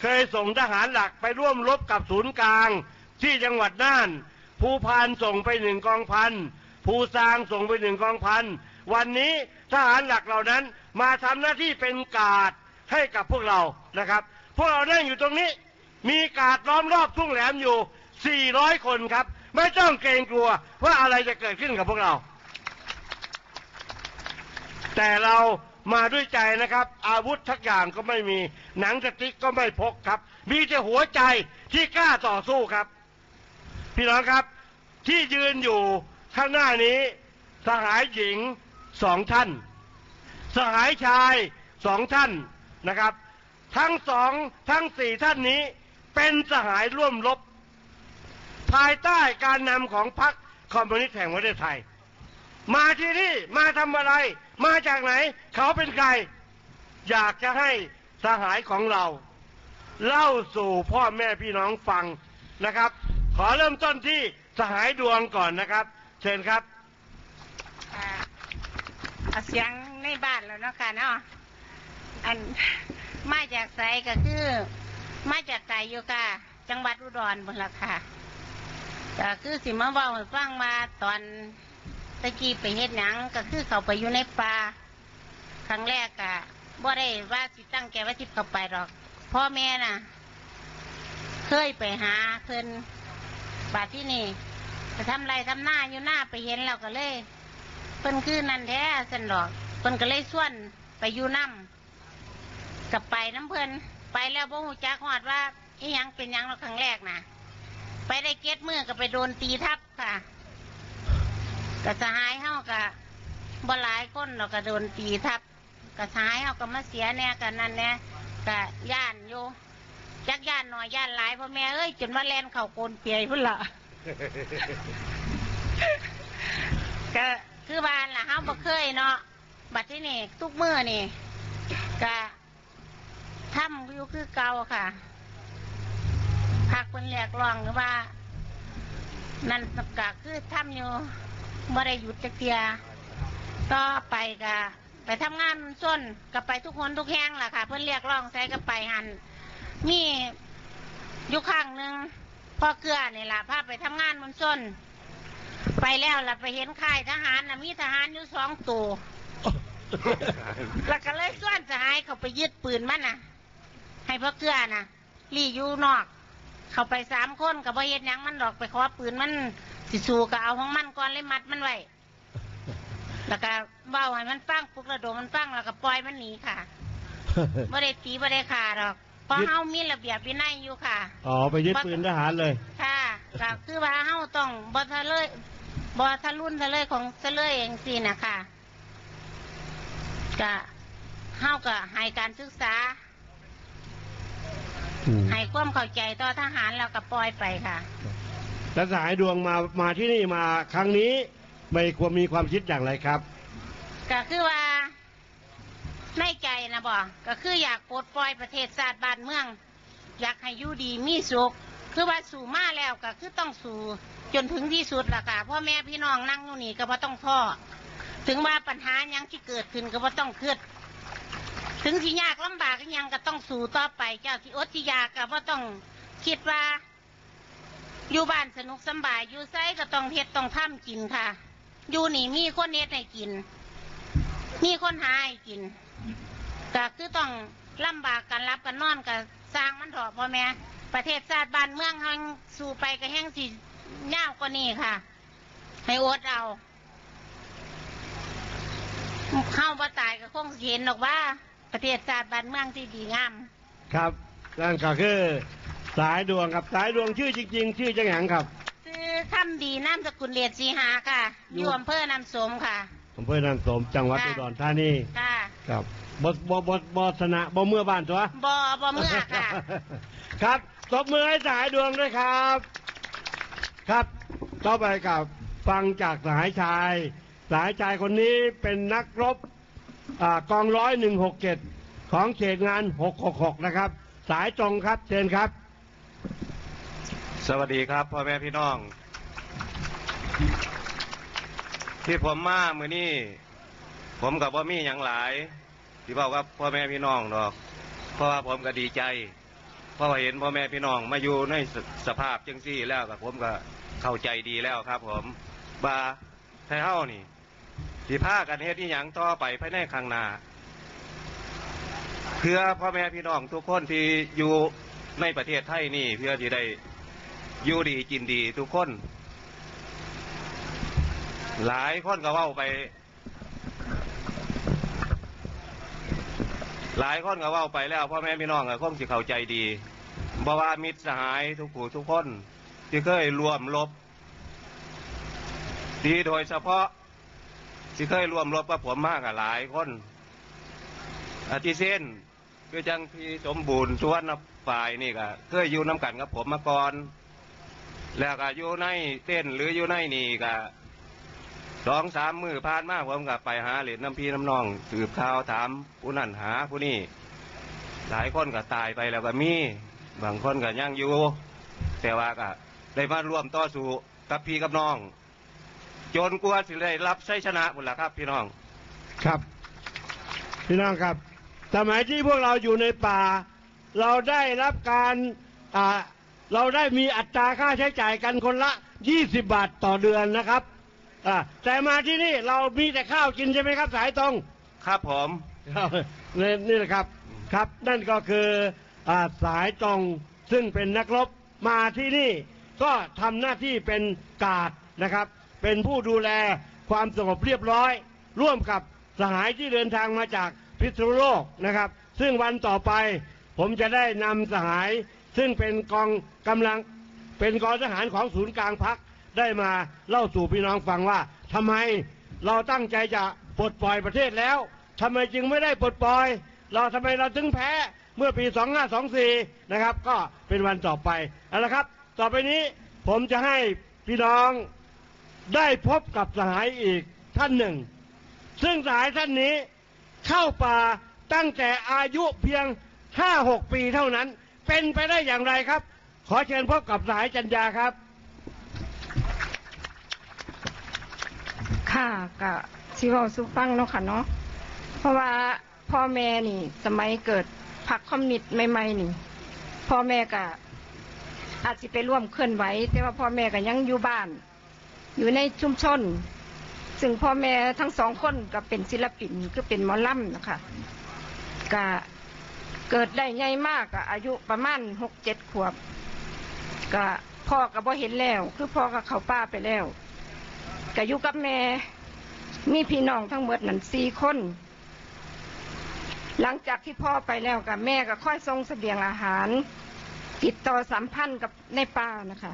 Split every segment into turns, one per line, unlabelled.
เคยส่งทหารหลักไปร่วมรบกับศูนย์กลาง ที่จังหวัดน่าน ภูพานส่งไปหนึ่งกองพัน ภูซางส่งไปหนึ่งกองพัน วันนี้ทหารหลักเหล่านั้นมาทำหน้าที่เป็นกาดให้กับพวกเรานะครับ พวกเรานั่งอยู่ตรงนี้ มีกาดล้อมรอบทุ่งแหลมอยู่ 400 คนครับ ไม่ต้องเกรงกลัวว่าอะไรจะเกิดขึ้นกับพวกเรา แต่เรา มาด้วยใจนะครับ อาวุธทักอย่างก็ไม่มี หนังสติ๊กก็ไม่พกครับ มีแต่หัวใจที่กล้าต่อสู้ครับ พี่น้องครับ ที่ยืนอยู่ข้างหน้านี้ สหายหญิงสองท่าน สหายชายสองท่านนะครับ ทั้งสองทั้งสี่ท่านนี้เป็นสหายร่วมรบภายใต้การนำของพรรคคอมมิวนิสต์แห่งประเทศไทย มาที่นี่มาทำอะไร มาจากไหน เขาเป็นใคร อยากจะให้สหายของเรา เล่าสู่พ่อแม่พี่น้องฟังนะครับ ขอเริ่มต้นที่สหายดวงก่อนนะครับ เชิญครับ
เอาเสียงในบ้านแล้วเนาะค่ะเนาะอันมาจากไสก็คือ มาจากไก่อยู่ค่ะจังหวัดอุดรบนละค่ะก็คือสิมาเว่าให้ฟังมาตอน ตะกี้ไปเฮ็ดหยังก็คือเขาไปอยู่ในป่าครั้งแรกกะบ่ได้ว่าสิตั้งใจว่าสิเข้าไปหรอก พ่อแม่น่ะ เคยไปหาเพิ่นบาดที่นี่ไปทำไรทำหน้าอยู่หน้าไปเห็นแล้วก็เลย เพิ่นคือนันแท้สันดอกเพิ่นก็เลยส่วนไปอยู่น้ำกับไปน้ำเพิ่นไปแล้วบ่ฮู้จักฮอดว่าอีหยังเป็นหยังเราครั้งแรกน่ะไปได้เก็ดมือก็ไปโดนตีทับค่ะ ก็สหายเฮาก็บ่หลายคนเราก็โดนตีทับก็สหายเฮาก็มาเสียแน่กันนั่นแน่ก็ย่านอยู่จักย่านหน่อยย่านหลายพ่อแม่เอ้ยจนว่าแลนเข่าโกนเปียพุ่นละก็คือบ้านล่ะเฮาบ่เคยเนาะบัดที่นี่ทุกมื้อนี่ก็ทำอยู่คือเก่าค่ะพักเป็นแหลกลองหรือว่า นั่นก็คือทำอยู่ บ่ได้หยุดจักเทียต่อไปก็ไปทำงานส้นก็ไปทุกคนทุกแห่งล่ะค่ะ เพิ่นเรียกร้องใส่ก็ไปหันมีอยู่ข้างหนึ่งพ่อเกลือนี่ล่ะพาไปทำงานมันส้นไปแล้วล่ะไปเห็นค่ายทหารน่ะมีทหารอยู่สองตัวแล้วก็เลยส่วนสหายเขาไปยึดปืนมันน่ะ ให้พ่อเกลือน่ะรีอยู่นอก เขาไปสามคนกับพ่เฮ็ดหยังมันดอกไปขอปืนมัน สิสูก็เอาของมันก่อนเลยมัดมันไว้ แล้วก็เบ้าให้มันฟังปลุกระโดดมันฟังแล้วก็ปล่อยมันหนีค่ะไม่ได้ตีไม่ได้ขาดอกเพราะ
ยึด
เฮามีระเบียบวินัยอยู่ค่ะ
อ๋อไปยึดปืนทหารเลย
ค่ะก็คือว่าเฮาต้องบ่ทะเลยบ่ทะลุ่นทะเลยของทะเลยเองสินะค่ะก็เฮาก็ให้การศึกษาให้ความเข้าใจต่อทหารแล้วก็ปล่อยไปค่ะ
แล้วสหายดวงมามาที่นี่มาครั้งนี้ไม่ควรมีความคิดอย่างไรครับ
ก็คือว่าในใจนะบ่ก็คืออยากปลดปล่อยประเทศชาติบ้านเมือง อยากให้อยู่ดีมีสุข คือว่าสู่มาแล้วก็คือต้องสู่จนถึงที่สุดล่ะค่ะพ่อแม่พี่น้องนั่งอยู่นี่ก็บ่ต้องท้อถึงว่าปัญหายังที่เกิดขึ้นก็บ่ต้องเครียดถึงที่ยากลำบากก็ยังก็ต้องสู่ต่อไป เจ้าที่อดที่ยากก็บ่ต้องคิดว่า อยู่บ้านสนุกสำบาย อยู่ไซก็ต้องเฮ็ดต้องทำกินค่ะ อยู่นี่มีคนเฮ็ดให้กิน มีคนหาให้กินก็คือต้องลำบากกันรับกันนอนกับสร้างมันถอพ่อแม่ ประเทศชาติบ้านเมืองแห่งสู่ไปก็แห่งสิยาวกว่านี้ค่ะ ให้อดเอาเข้าบ่ตายก็คงเห็นหรอกว่า ประเทศชาติบ้านเมืองที่ดีงาม
ครับนั่นก็คือ สายดวงครับสายดวงชื่อจริง ๆ ชื่อจังหยังครับ
ซื้อคำดีน้ำสกุลเลียดสีหาค่ะ
อยู่
อยู่อำเภอน้ำสมค่ะ
อำเภอนันสมจังหวัด
ค่ะ
อุดรธานี
ค่ะ
ครับบบบบบชนะบเมื่อบ้านตัว
บอบอเมื่อค่ะ
ครับตบมือให้สายดวงด้วยครับ ครับต่อไปกับฟังจากสายชาย สายชายคนนี้เป็นนักรบอากองร้อยหนึ่งหกเจ็ดของเขตงานหกหกหกนะครับ สายตรงครับเชิญครับ
สวัสดีครับพ่อแม่พี่น้อง ที่ผมมามือนี้ผมกับว่ามีอย่างหลาย ที่บอกว่าพ่อแม่พี่น้องดอก เพราะว่าผมก็ดีใจ เพราะว่าเห็นพ่อแม่พี่น้องมาอยู่ในสสภาพจังซี่แล้วกับผมก็เข้าใจดีแล้วครับ ผมบาไทเฮานี่สิพากันเฮ็ดอีหยังต่อไปภายในข้างหน้าเพื่อพ่อแม่พี่น้องทุกคนที่อยู่ในประเทศไทยนี่เพื่อที่ได้ อยู่ดีกินดีทุกคน หลายคนก็เว้าไป หลายคนก็เว้าไปแล้วพ่อแม่พี่น้องก็คงสิเข้าใจดีบ่ว่ามิตรสหายทุกผู้ทุกคน ที่เคยรวมรบดีโดยเฉพาะ ที่เคยรวมรบกับผมมากกับหลายคนอาทิเส้นคือจังพี่สมบูรณ์ชวนฝ่ายนี่ก็เคยอยู่น้ำกันกับผมมาก่อน แล้วก็อยู่ในเต้นหรืออยู่ในนี่ก็สองสามมือผ่านมาผมก็ไปหาเหรียญน้ำพี่น้ำน้อง สืบข่าวถามผู้นั่นหาผู้นี่หลายคนก็ตายไปแล้วก็มี บางคนก็ยังอยู่ แต่ว่าก็ได้มาร่วมต่อสู้กับพี่กับน้อง จนกลัวสิได้รับชัยชนะหมดละครับ พี่น้อง
ครับ พี่น้องครับสมัยที่พวกเราอยู่ในป่า เราได้รับการอ่า เราได้มีอัตราค่าใช้จ่ายกันคนละ 20 บาทต่อเดือนนะครับอ่าแต่มาที่นี่เรามีแต่ข้าวกินใช่ไหมครับสายตรง
ครับผม
ครับนี่นี่แหละครับครับ นั่นก็คืออาสายตรงซึ่งเป็นนักรบมาที่นี่ก็ทำหน้าที่เป็นกาดนะครับ เป็นผู้ดูแลความสงบเรียบร้อย ร่วมกับสหายที่เดินทางมาจากพิษณุโลกนะครับ ซึ่งวันต่อไปผมจะได้นำสหาย ซึ่งเป็นกองกำลังเป็นกองทหารของศูนย์กลางพักได้มาเล่าสู่พี่น้องฟังว่าทำไมเราตั้งใจจะปลดปล่อยประเทศแล้วทำไมจึงไม่ได้ปลดปล่อย เราทำไมเราถึงแพ้เมื่อปี 2524 นะครับ ก็เป็นวันต่อไปเอาละครับ ต่อไปนี้ผมจะให้พี่น้องได้พบกับสหายอีกท่านหนึ่ง ซึ่งสหายท่านนี้เข้าป่าตั้งแต่อายุเพียง 5-6 ปีเท่านั้น เป็นไปได้อย่างไรครับ ขอเชิญพบกับสายจัญญาครับ
ค่ะก็สิเว้าสุฟังเนาะค่ะเนาะเพราะว่าพ่อแม่นี่ สมัยเกิดพรรคคอมมิวนิสต์ใหม่ๆนี่ พ่อแม่ก็อาจจะไปร่วมเคลื่อนไหวแต่ว่าพ่อแม่ก็ยังอยู่บ้าน อยู่ในชุมชน ซึ่งพ่อแม่ทั้งสองคนก็เป็นศิลปินคือเป็นหมอลำนะคะก็ เกิดได้ใหญ่มากก็อายุประมาณหกเจ็ดขวบก็พ่อก็บ่เห็นแล้ว คือพ่อก็เขาป่าไปแล้วก็อยู่กับแม่มีพี่น้องทั้งหมดนั่นสี่คน หลังจากที่พ่อไปแล้วกับแม่ก็ค่อยส่งเสบียงอาหาร ติดต่อสัมพันธ์กับในป่านะคะ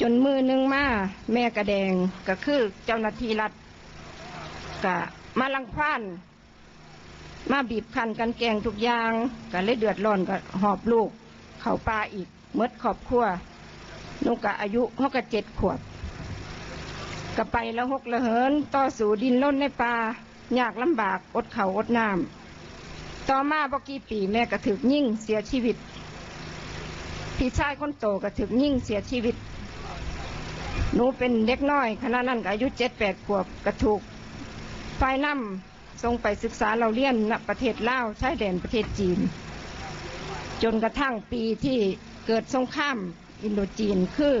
จนมือนึงมาแม่กระแดงก็คือเจ้าหน้าที่รัฐก็มาลังควาน มาบีบคั้นกันแกงทุกอย่างก็เลยเดือดร้อนก็หอบลูก เข้าป่าอีกเมดครอบครัวนุกกะอายุเขาก็เจ็ดขวบก็ไปแล้วหกละเหิน ต่อสู่ดินล้นในป่ายากลำบากอดเขาอดน้ำต่อมาบกี่ปีแม่ก็ถึกยิ่งเสียชีวิต พี่ชายคนโตก็ถึกยิ่งเสียชีวิตหนูเป็นเด็กน้อยขณะนั้นก็อายุเจ็ดแปดขวบก็ถูกฝ่ายนำ ส่งไปศึกษาเราเรียนณประเทศลาวชายแดนประเทศจีน จนกระทั่งปีที่เกิดสงครามอินโดจีนคือ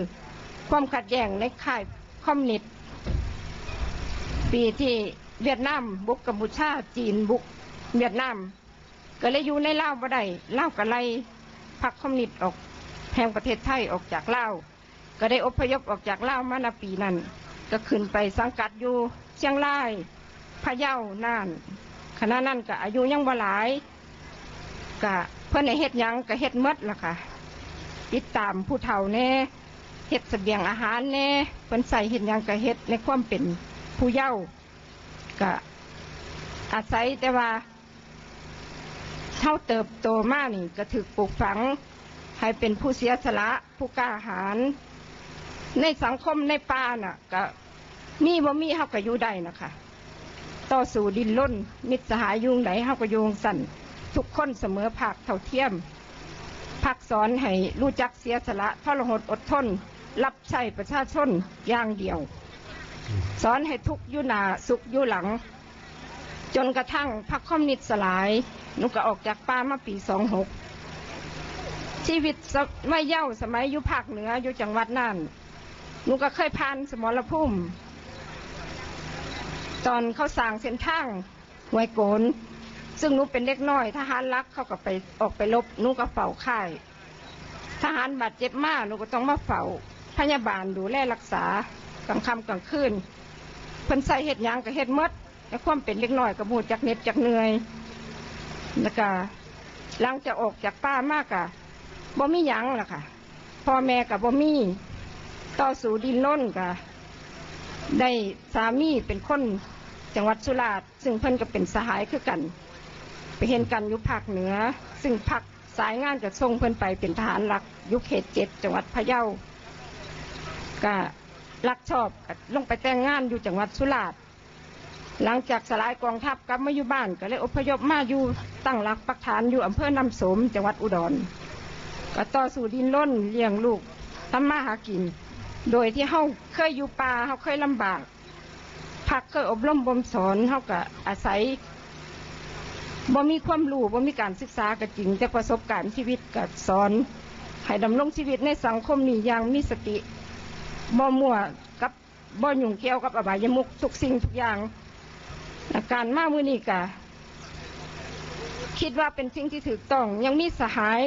ความขัดแย้งในค่ายคอมมิวนิสต์ปีที่เวียดนามบุกกัมพูชาจีนบุกเวียดนามก็เลยอยู่ในลาวบ่ได้ลาวก็ไล่พรรคอมมิวนิสต์ออกแห่งประเทศไทยออกจากลาวก็ได้อพยพออกจากลาวมาในปีนั้น ก็ขึ้นไปสังกัดอยู่เชียงราย พะเยาน่านขณะนั้นก็อายุยังบ่หลายก็เพื่อนในเฮ็ดยังก็เฮ็ดมดล่ะค่ะ ติดตามผู้เฒ่าแน่เฮ็ดเสบียงอาหารแน่เพิ่นใส่เฮ็ดยังก็เฮ็ดในความเป็นผู้เฒ่าก็อาศัยแต่ว่าเท่าเติบโตมากนี่ก็ถึกปลูกฝัง ให้เป็นผู้เสียสละผู้กล้าหาญในสังคมในป่าน่ะ ก็มีบ่มีเฮาก็อยู่ได้นะคะ ต่อสู่ดินล้น มิตรสหายยุงไหนเฮาก็อยุงสั่นทุกคนเสมอภาคเท่าเทียมพักสอนให้รู้จักเสียสละทรหดอดทน รับใช้ประชาชนอย่างเดียว สอนให้ทุกยุนาสุขยุหลัง จนกระทั่งพรรคอมนิสต์สลายหนุก็ออกจากป่ามาปีสองหกชีวิตสมัยเย้าสมัยยู่ภาคเหนืออยู่จังหวัดน่านหนูก็เคยผ่านสมรภูมิ ตอนเขาสร้างเส้นทางหวยโกนซึ่งหนูเป็นเล็กน้อยทหารรักเขาก็ไปออกไปลบหนูก็เฝ้าค่ายทหารบาดเจ็บมากหนูก็ต้องมาเฝ้าพยาบาลดูแลรักษากลางค่ำกลางคืนเพิ่นใส่เห็ดยางกับเห็ดมดในความเป็นเล็กน้อยกับหมูจากเน็ดจากเหนื่อยแล้วก็หลังจากออกจากป้ามากอะบ่มียังล่ะค่ะพ่อแม่กับบ่มีต่อสู่ดินล้นกะ ได้สามีเป็นคนจังหวัดสุราษฎร์ซึ่งเพิ่นก็เป็นสหายคือกัน ไปเห็นกันอยู่ภาคเหนือ ซึ่งพักสายงานจะส่งเพิ่นไปเป็นทหารหลักยุคเขตเจ็ดจังหวัดพะเยาก็รักชอบก็ลงไปแต่งงานอยู่จังหวัดสุราษฎร์หลังจากสลายกองทัพกลับมาอยู่บ้านก็เลยอพยพมาอยู่ตั้งหลักปักฐานอยู่อำเภอนำสมจังหวัดอุดร ก็ต่อสู่ดินล้นเลี้ยงลูกทำมาหากิน โดยที่เฮาเคยอยู่ป่าเฮาเคยลำบากพักเคยอบรมบ่มสอนเฮาก็อาศัยบ่มีความรู้บ่มีการศึกษาก็จริงแต่ประสบการณ์ชีวิตก็สอนให้ดำรงชีวิตในสังคมนี้อย่างมีสติบ่มั่วกับบ่ยุ่งเกี่ยวกับอบายมุขทุกสิ่งทุกอย่างการมามือนี้ก็คิดว่าเป็นสิ่งที่ถูกต้อง ยังมีสหาย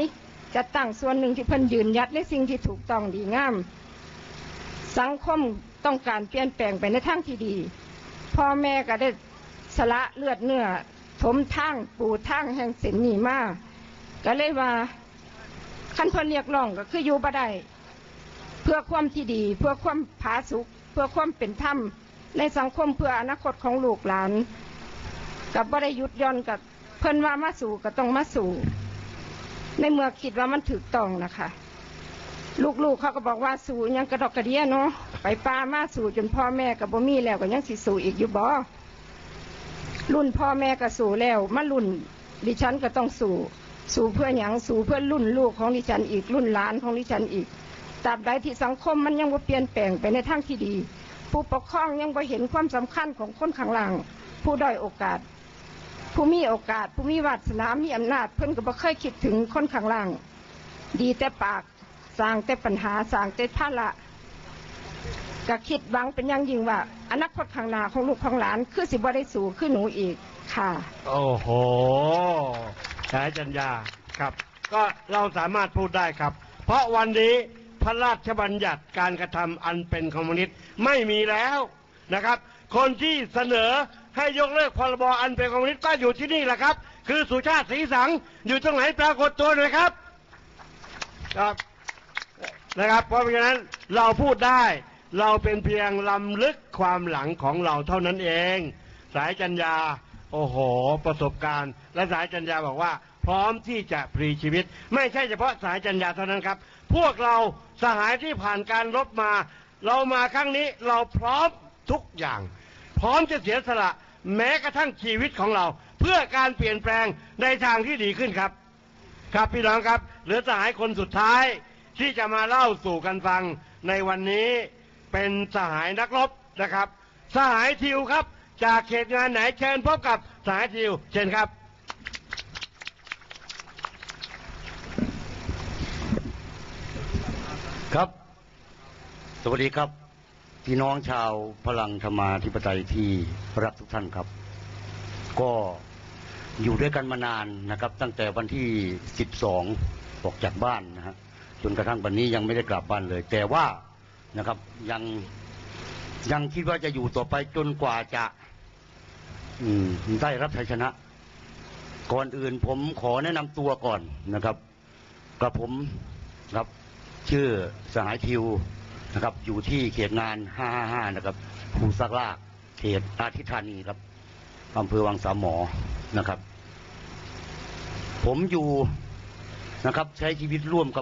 จะตั้งส่วนหนึ่งที่เพิ่นยืนยัดในสิ่งที่ถูกต้องดีงาม สังคมต้องการเปลี่ยนแปลงไปในทางที่ดี พ่อแม่ก็ได้สละเลือดเนื้อถมทางปูทางแห่งเส้นนี้มาก็เลยว่าขั้นเพื่อเรียกร้องก็คืออยู่บ่ได้เพื่อความที่ดี เพื่อความผาสุกเพื่อความเป็นธรรมในสังคมเพื่ออนาคตของลูกหลาน กับบ่ได้ยุดย่อนกับเพิ่นว่ามาสู่ก็ต้องมาสู่ ในเมื่อคิดว่ามันถูกต้องนะคะ ลูกๆเขาก็บอกว่าสู่ยังกระดอกกระเดียเนาะไปป้ามาสู่จนพ่อแม่กับบ่มีแล้วก็ยังสิสู่อีกอยู่บ่รุ่นพ่อแม่ก็สู่แล้วมารุ่น ดิฉันก็ต้องสู่ สู่เพื่อหยังสู่เพื่อรุ่นลูกของดิฉันอีกรุ่นหลานของดิฉันอีกตราบใดที่สังคมมันยังบ่เปลี่ยนแปลงไปในทางที่ดี ผู้ปกครองยังบ่เห็นความสำคัญของคนข้างหล่างผู้ด้อยโอกาส ผู้มีโอกาส ผู้มีวาสนามีอำนาจ เพิ่นก็บ่เคยคิดถึงคนข้างล่าง ดีแต่ปาก สร้างแต่ปัญหาสร้างแต่ภาระก็คิดหวังเป็นอย่างยิ่งว่า อนาคตข้างหน้าของลูกของหลาน คือสิบ่ได้สู่คือหนูอีกค่ะ
โอ้โหสายจัญญาครับ ก็เราสามารถพูดได้ครับ เพราะวันนี้พระราชบัญญัติการกระทำอันเป็นคอมมิวนิสต์ไม่มีแล้วนะครับ คนที่เสนอให้ยกเลิกพรบอันเป็นคอมมิวนิสต์ก็อยู่ที่นี่แหละครับ คือสุชาติศรีสังอยู่ตรงไหนปรากฏตัวหน่อยครับ ครับ นะครับ เพราะฉะนั้นเราพูดได้ เราเป็นเพียงลำลึกความหลังของเราเท่านั้นเอง สายจัญญาโอ้โห ประสบการณ์ และสายจัญญาบอกว่า พร้อมที่จะพลีชีวิต ไม่ใช่เฉพาะสายจัญญาเท่านั้นครับ พวกเราสหายที่ผ่านการรบมา เรามาครั้งนี้เราพร้อมทุกอย่าง พร้อมจะเสียสละแม้กระทั่งชีวิตของเรา เพื่อการเปลี่ยนแปลงในทางที่ดีขึ้นครับ ครับพี่น้องครับ เหลือสหายคนสุดท้าย ที่จะมาเล่าสู่กันฟังในวันนี้เป็นสหายนักรบนะครับ สหายทิวครับ จากเขตงานไหนเชิญพบกับสหายทิว เชิญครับ
ครับ สวัสดีครับ พี่น้องชาวพลังธรรมาธิปไตยที่รักทุกท่านครับ ก็อยู่ด้วยกันมานานนะครับ ตั้งแต่วันที่ 12 ออกจากบ้านนะฮะ จนกระทั่งวันนี้ยังไม่ได้กลับบ้านเลย แต่ว่านะครับยังยังคิดว่าจะอยู่ต่อไปจนกว่าจะ อืมได้รับชัยชนะ ก่อนอื่นผมขอแนะนำตัวก่อนนะครับกับผมครับชื่อสหายทิวนะครับ อยู่ที่เขตงาน 555 นะครับภูซักลากเขตอาทิตย์ธานีครับอำเภอวังสามหมอนะครับ ผมอยู่นะครับ ใช้ชีวิตร่วมกับ